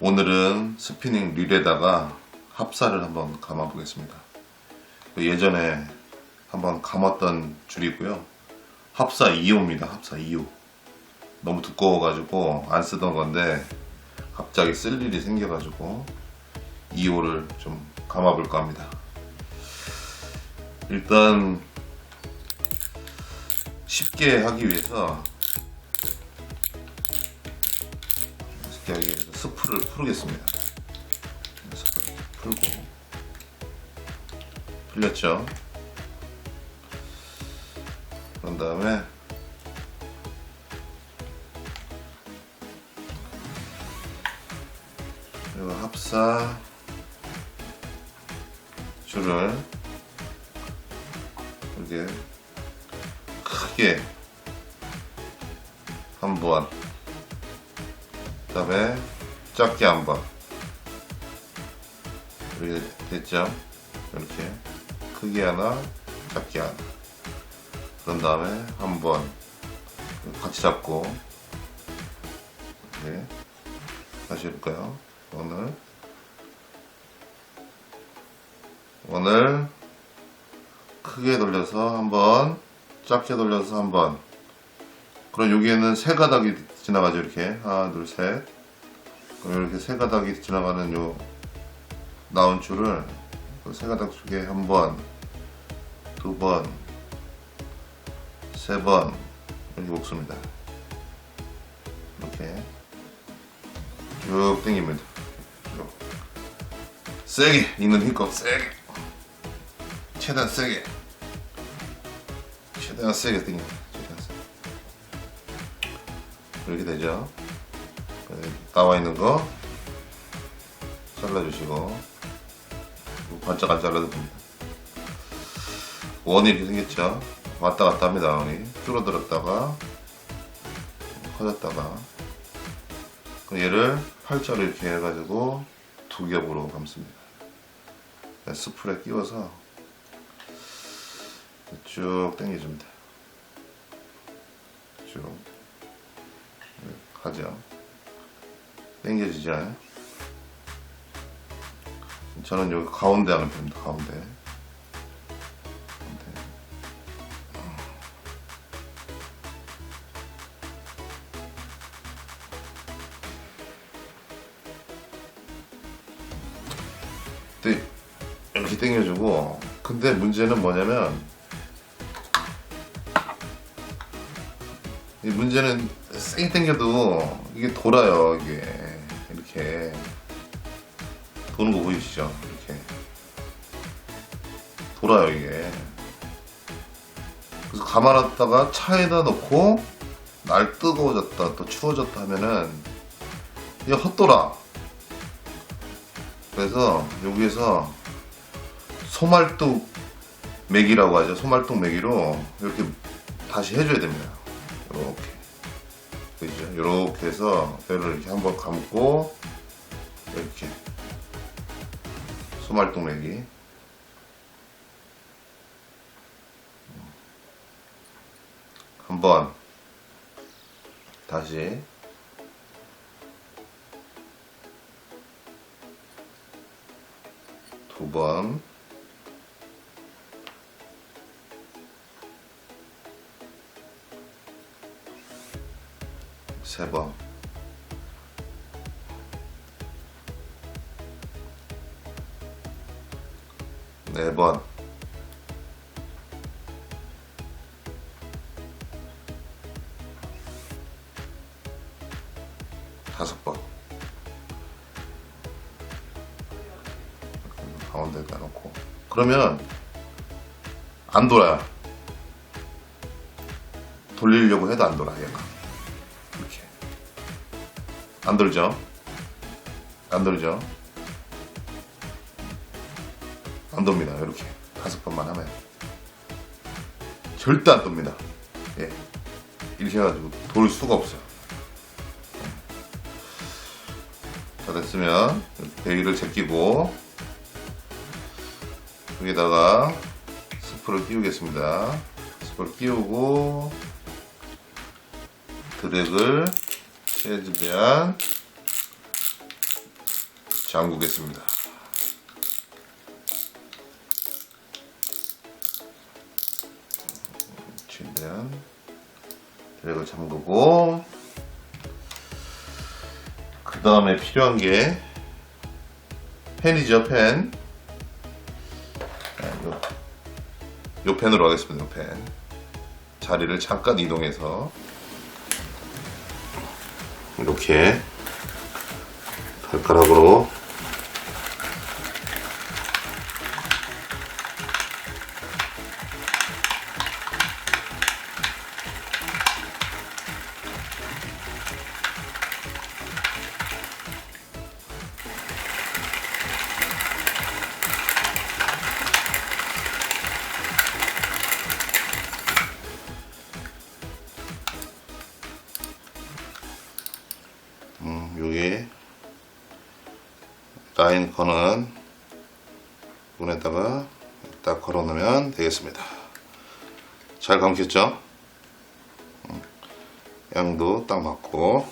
오늘은 스피닝 릴에다가 합사를 한번 감아 보겠습니다. 예전에 한번 감았던 줄이고요. 합사 2호입니다. 합사 2호. 너무 두꺼워가지고 안 쓰던 건데 갑자기 쓸 일이 생겨가지고 2호를 좀 감아볼까 합니다. 일단 쉽게 하기 위해서 하기 위해서 스프를 풀겠습니다. 스프를 풀고 풀렸죠? 그런 다음에 그리고 합사 줄을 이렇게 크게 한 번, 그 다음에 작게 한 번. 이렇게 됐죠? 이렇게 크게 하나, 작게 하나. 그런 다음에 한번 같이 잡고 이렇게 다시 해볼까요? 오늘 오늘 크게 돌려서 한번 작게 돌려서 한번 그럼 여기에는 세 가닥이 지나가죠 이렇게. 하나 둘셋. 그럼 이렇게 세 가닥이 지나가는 요 나온 줄을 그세 가닥 속에 한 번 두 번 세 번 이렇게 먹습니다. 이렇게. 쭉 당깁니다. 쭉. 세게 있는 힘껏 세게. 최대한 세게. 최대한 세게 당깁니다 이렇게 되죠. 네, 나와 있는 거 잘라주시고 반짝 안 잘라도 됩니다. 원이 이렇게 생겼죠? 왔다 갔다 합니다 원이. 줄어들었다가 커졌다가. 얘를 팔자로 이렇게 해가지고 두 겹으로 감습니다. 네, 스프레 끼워서 쭉 당겨줍니다. 쭉. 네, 가죠. 당겨지죠? 저는 여기 가운데 하면 됩니다 가운데. 가운데. 네, 이렇게 당겨주고 근데 문제는 뭐냐면 문제는 세게 당겨도 이게 돌아요 이게. 이렇게. 도는 거 보이시죠? 이렇게. 돌아요 이게. 그래서 가만놨다가 차에다 넣고 날 뜨거워졌다 또 추워졌다 하면은 이게 헛돌아. 그래서 여기에서 소말뚝 맥이라고 하죠. 소말뚝 맥이로 이렇게 다시 해줘야 됩니다. 이렇게. 그죠? 이렇게 해서 뼈를 이렇게 한번 감고 이렇게 소말뚝 맥이 한번 다시 두 번, 세 번, 네 번, 다섯 번. 가운데다 놓고. 그러면 안 돌아요. 돌리려고 해도 안 돌아 얘가 안 돌죠? 안 돌죠? 안 돕니다. 이렇게 다섯 번만 하면. 절대 안 돕니다. 예. 이렇게 해가지고 돌 수가 없어요. 자 됐으면 베이를 제끼고 여기다가 스프를 끼우겠습니다. 스프를 끼우고 드랙을 해주면 잠그겠습니다. 최대한 드랙을 잠그고 그 다음에 필요한 게 펜이죠 펜. 네, 요, 요 펜으로 하겠습니다. 요 펜. 자리를 잠깐 이동해서 이렇게 발가락으로 라인 거는 문에다가 딱 걸어 놓으면 되겠습니다. 잘 감겠죠? 음, 양도 딱 맞고